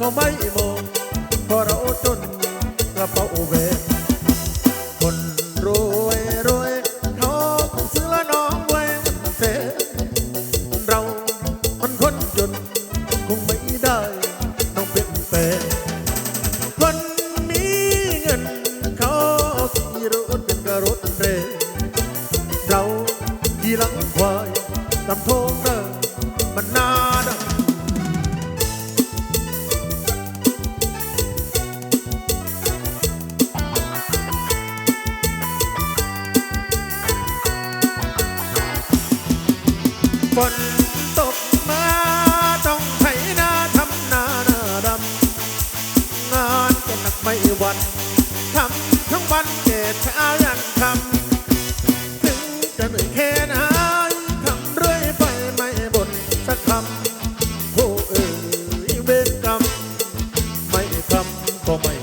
ก็ไม่มองเพราะเราจนกระเป๋าแหวนำ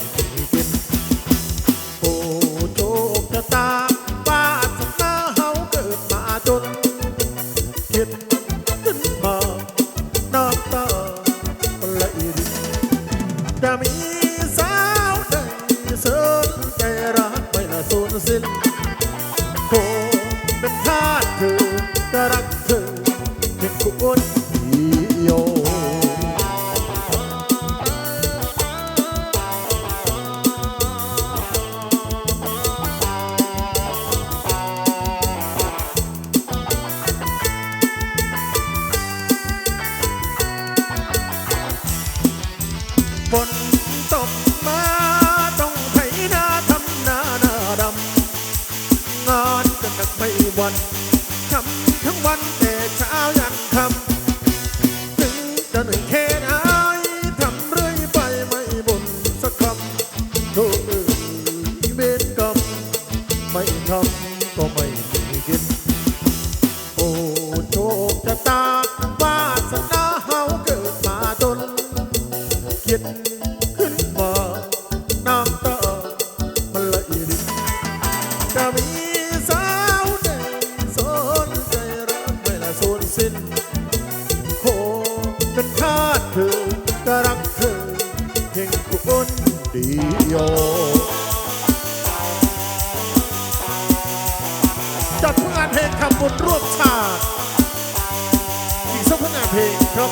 เพลงครับ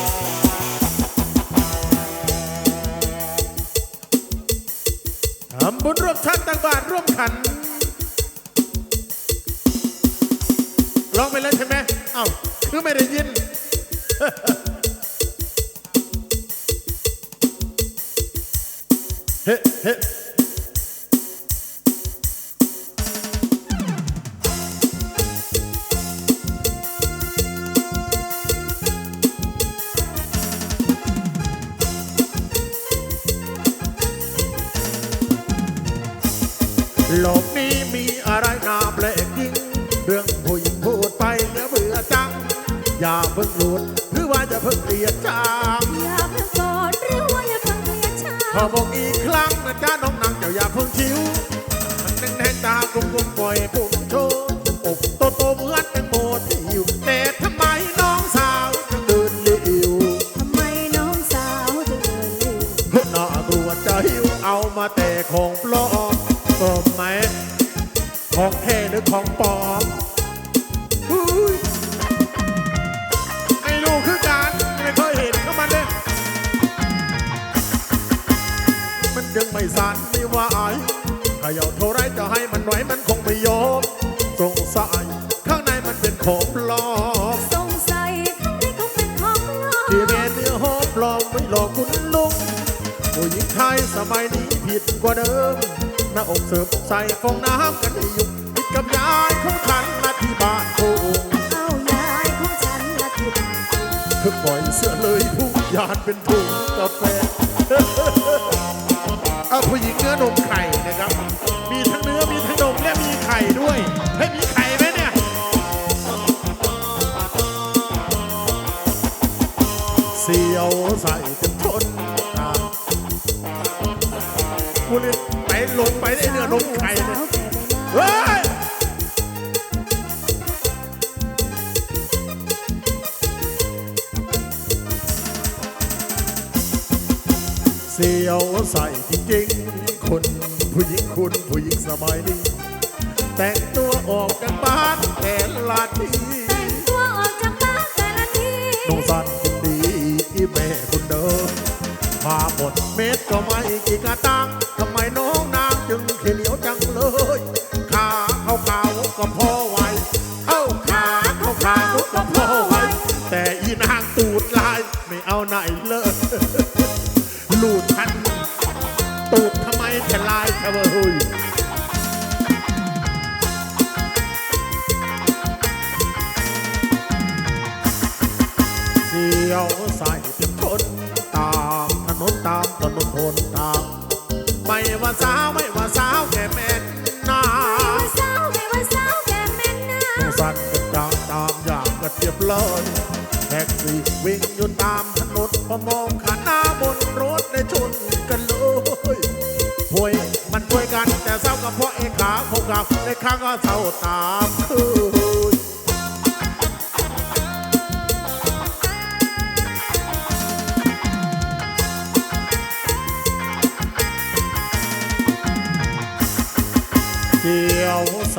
ทำบุญร่วมชาติต่างบาทร่วมขันร้องไปแล้วใช่ไหมเอ้าคือไม่ได้ยิน เฮ้เฮ้ อย่าเพิ่งหลุดหรือว่าจะเพิ่งเกลียดจังอย่าเพิ่งโกรธหรือว่าอย่าเพิ่งเกลียดชัพองบอกอีกครั้งนะจ้าน้องนางเจ้าอย่าเพิ่งคิ้วมันแน่นๆตากลมๆปล่อยปุ่มโชว์อกโตโตๆเหมือนแตงโมที่อยู่แต่ทำไมน้องสาวจึงเดินเลี้ยวทำไมน้องสาวถึงเดินเร็วน่ากลัวจะหิวเอามาแต่ของปลอมก็ไหมของแท้หรือของปลอม ขย่าเท่าไรจะให้มันไหวมันคงไม่ยอมสงสัยข้างในมันเป็นของปลอมสงสัยข้างในคงเป็นของปลอมที่แม่เนื้อหอมปลอมไม่หลอกคุณลุงผู้หญิงไทยสมัยนี้ผิดกว่าเดิมหน้าอกเสิร์ฟใส่ฟองน้ำกันให้ยุ่งผิดกับยายของฉันมาที่บ้านโคงเอายายของฉันละที่บ้านเธอปล่อยเสื้อเลยผู้ยานเป็นถุงกาแฟเอาผู้หญิงเนื้อนมไข่ ด้วยให้ยมีไข่ไหมเนี่ย เสียวใส่จนทนตามกูเลยไปลงไปได้เนื้อนมไข่เนี่ยสาวแก่ไปแล้วเฮ้ยเสียวใส่จริงๆคนผู้หญิงคุณผู้หญิงสมัยนี้ ออกจากบ้านแต่ละทีแต่งตัวออกจากบ้านแต่ละทีน้องสันคุณดีอีแม่คุณเดิมมาหมดเม็ดก็ไม่กี่กระตัง เสียวใส่เต็มทนตามถนนตามถนนหนทางไม่ว่าสาวไม่ว่าสาวแก่แม่นนาไม่ว่าสาวไม่ว่าสาวแก่แม่นนาสั่นกระจางตามอย่างกระเทียบเลยแท็กซี่วิ่งอยู่ตามถนนพอมองขาหน้าบนรถได้ชนกันเลยห่วยมันป่วยกันแต่เศร้ากับเพราะเอกขาเขากับในข้างก็เศร้าตามคืน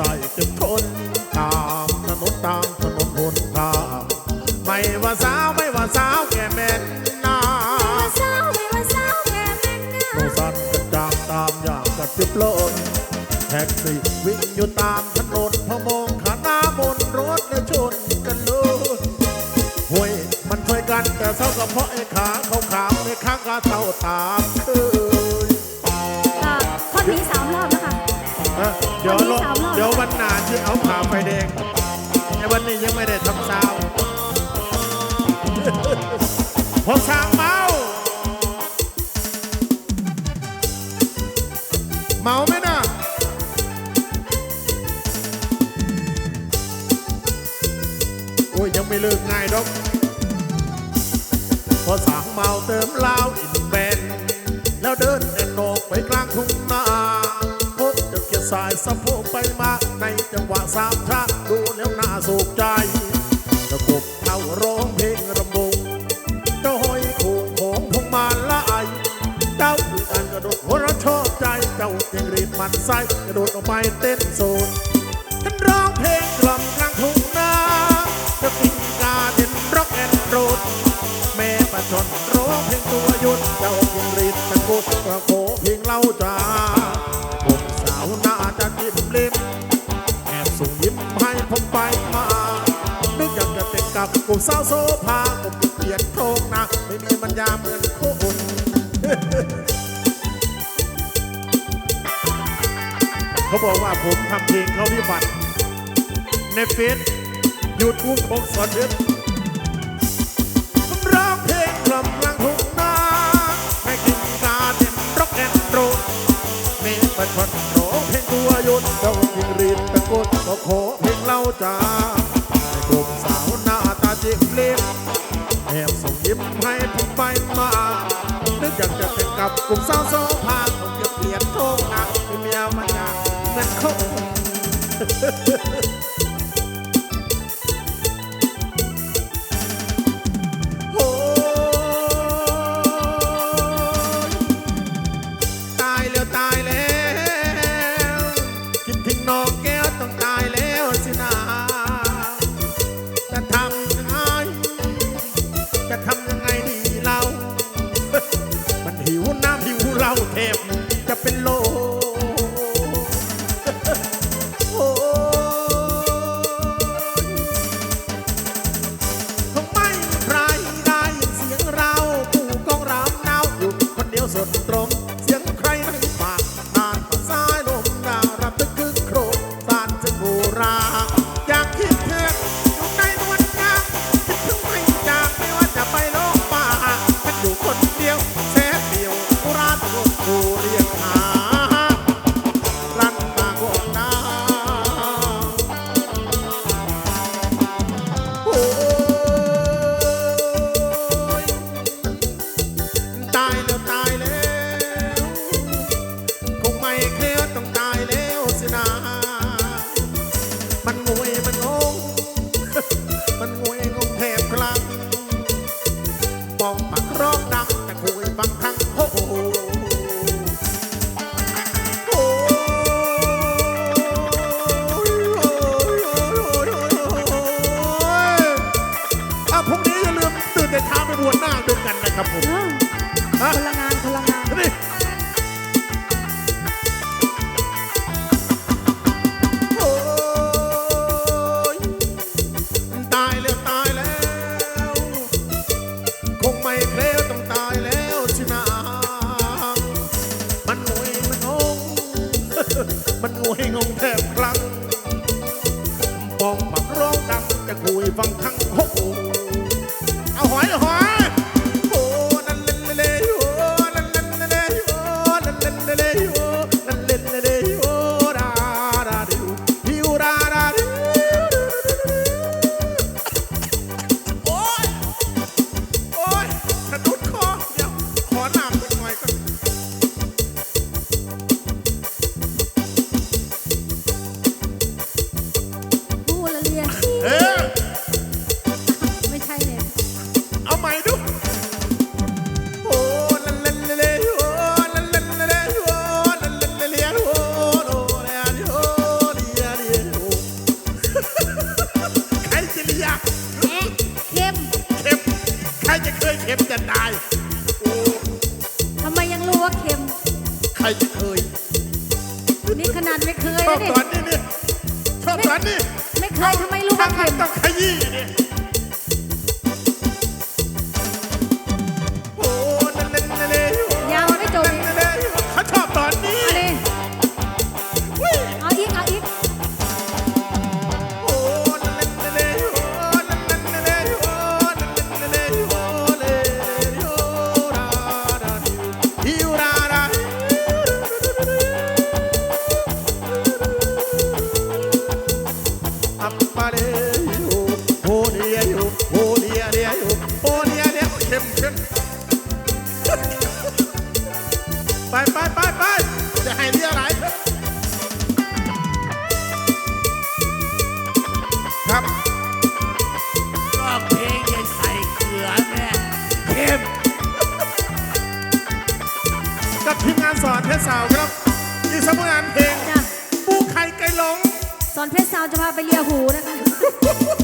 ใส่เต็มทนตามถนนตามถนนหนทางไม่ว่าสาวไม่ว่าสาวแก่แม่นนาไม่ว่าสาวไม่ว่าสาวแก่แม่นนะโนสันกระจางตามอย่างกระติบโลนแท็กซี่วิ่งอยู่ตามถนนพอมองขาหน้าบนรถและชนกันเลยห่วยมันช่วยกันแต่เท่ากับเพราะไอ้ขาเขาขาวในข้างก็เท่าตามเคย ดี๋ยววันหน้าที่เอาผ่าไฟแดงในวันนี้ยังไม่ได้ทำซาวพอสางเมา เมาไหมนะโอ้ยยังไม่เลิกง่ายดอกพอสางเมาเติมเหล้าอินแบนแล้วเดินแอนออกไปกลางทุ่งนาพบเจ้าเกียร์สายสะโพก ไปมาในจังหวะสามชาดูแล้วน่าสุขใจตะกบเท่าร้องเพลงรำวงเจ้าห้อยโขงของพงมาละไอเจ้าคืออันกระโดดหัวเราะชอบใจเจ้ายังรีบมันไส้กระโดดออกไปเต้นโซนฉันร้องเพลงกล่อมกลางทุ่งนาจะกินกาเด่นร็อกแอนด์โรด สาวโซภาผมเปลี่ยนโครงนะ ไม่มีปัญญาเหมือนคนเขาบอกว่าผมทำเพลงเขาวิบัติในเฟซยูทูบของสอนเพชรร้องเพลงกล่อมกลางทุ่งนาให้กินกาเด่นร็อกแอนด์โรลเมย์ประชดร้องเพลงตัวยุนเจ้าจิงรีดตะโกนก็ขอเพลงเล่าจ้า จิกเล็บแอบส่งยิ้มให้ผมไปมานึกอยากจะเป็นกับกลุ่มสาวโซภาผมจะเปลี่ยนโทงนะที่เมียมาจากเงินเข ย ชรสาวครับอยู่สำนังานเพลงปูไข่ไก่หลงสอนเพชรสาวจะพาไปเลียหูนะคะ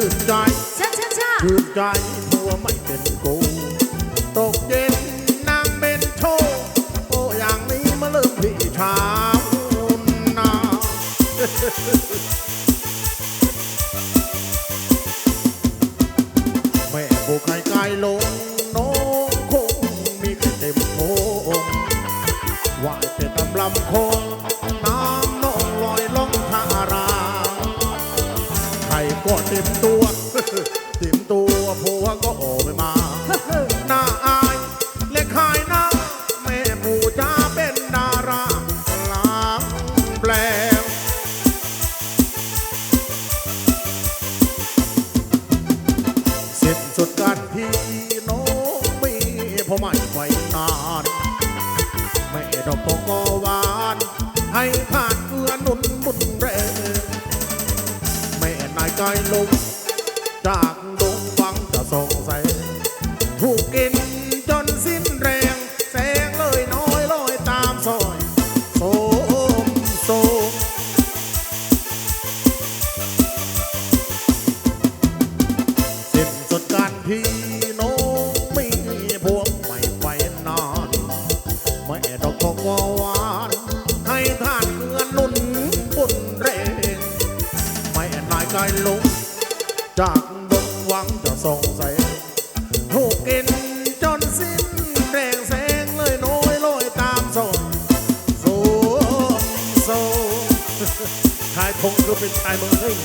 ชื่นใจช้าใจเพราชื่นไม่เป็นกูตกเย็นนางเป็นโชว์โอ้อย่างนี้มาเริ่มพี่ชาวนาแม่กใครใไกลลงน้องคงมีแค่เต็มโคงไหวแต่ตำลำโคง ก็เต็มตัวเต็มตัวผัวก็ออกไปมาหน้าอายเละขายหน้าแม่ผู้จ้าเป็นดาราหลางแปลงเสร็จสุดการพี่น้องมีพอไม่ไหวนานแม่ดอกก็หวานให้ข้า I love. จากบนหวังจะส่งใส่ถูกกินจนสิ้นแรงแสงเลยน้อยลอยตามส่งโซโซชายทงก็เป็นชายเมืองเฮ้ย